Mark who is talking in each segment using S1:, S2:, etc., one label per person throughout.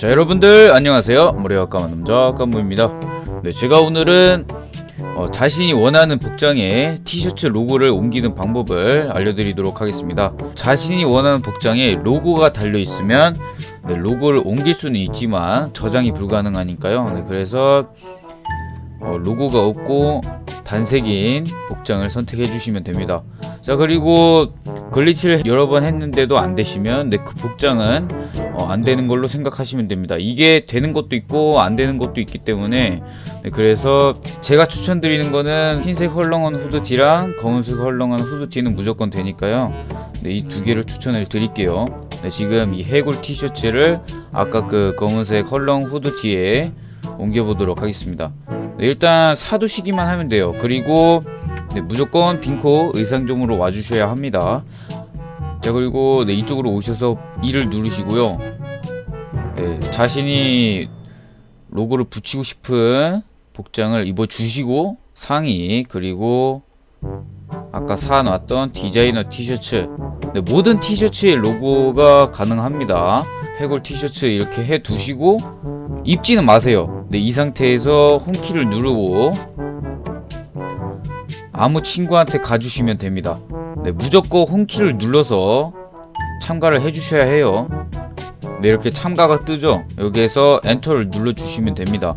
S1: 자 여러분들 안녕하세요. 까만 남자 깐부입니다. 네 제가 오늘은 어, 자신이 원하는 복장에 티셔츠 로고를 옮기는 방법을 알려드리도록 하겠습니다. 자신이 원하는 복장에 로고가 달려있으면 네, 로고를 옮길 수는 있지만 저장이 불가능하니까요. 네, 그래서 어, 로고가 없고 단색인 복장을 선택해 주시면 됩니다. 자 그리고 글리치를 여러 번 했는데도 안 되시면 네, 그 복장은 어, 안 되는 걸로 생각하시면 됩니다. 이게 되는 것도 있고 안 되는 것도 있기 때문에 네, 그래서 제가 추천드리는 거는 흰색 헐렁한 후드티랑 검은색 헐렁한 후드티는 무조건 되니까요. 네, 이 두 개를 추천을 드릴게요. 네, 지금 이 해골 티셔츠를 아까 그 검은색 헐렁 후드티에 옮겨보도록 하겠습니다. 네, 일단 사두시기만 하면 돼요. 그리고 네, 무조건 빈코 의상점으로 와주셔야 합니다. 자 그리고 네, 이쪽으로 오셔서 이를 누르시고요. 네, 자신이 로고를 붙이고 싶은 복장을 입어 주시고 상의 그리고 아까 사놨던 디자이너 티셔츠 네, 모든 티셔츠에 로고가 가능합니다. 해골 티셔츠 이렇게 해 두시고 입지는 마세요. 네, 이 상태에서 홈키를 누르고 아무 친구한테 가주시면 됩니다. 네, 무조건 홈키를 눌러서 참가를 해주셔야 해요. 네, 이렇게 참가가 뜨죠. 여기에서 엔터를 눌러주시면 됩니다.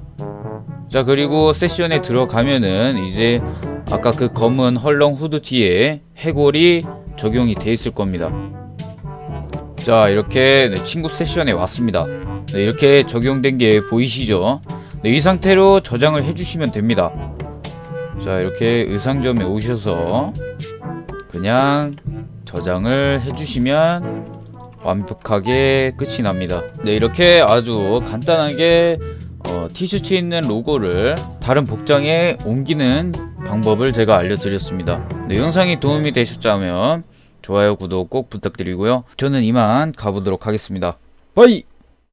S1: 자, 그리고 세션에 들어가면은 이제 아까 그 검은 헐렁 후드티에 해골이 적용이 돼 있을 겁니다. 자, 이렇게 네, 친구 세션에 왔습니다. 네, 이렇게 적용된 게 보이시죠? 네, 이 상태로 저장을 해주시면 됩니다. 자, 이렇게 의상점에 오셔서 그냥 저장을 해주시면 완벽하게 끝이 납니다. 네, 이렇게 아주 간단하게 어, 티셔츠에 있는 로고를 다른 복장에 옮기는 방법을 제가 알려드렸습니다. 네, 영상이 도움이 되셨다면 좋아요, 구독 꼭 부탁드리고요. 저는 이만 가보도록 하겠습니다. 바이!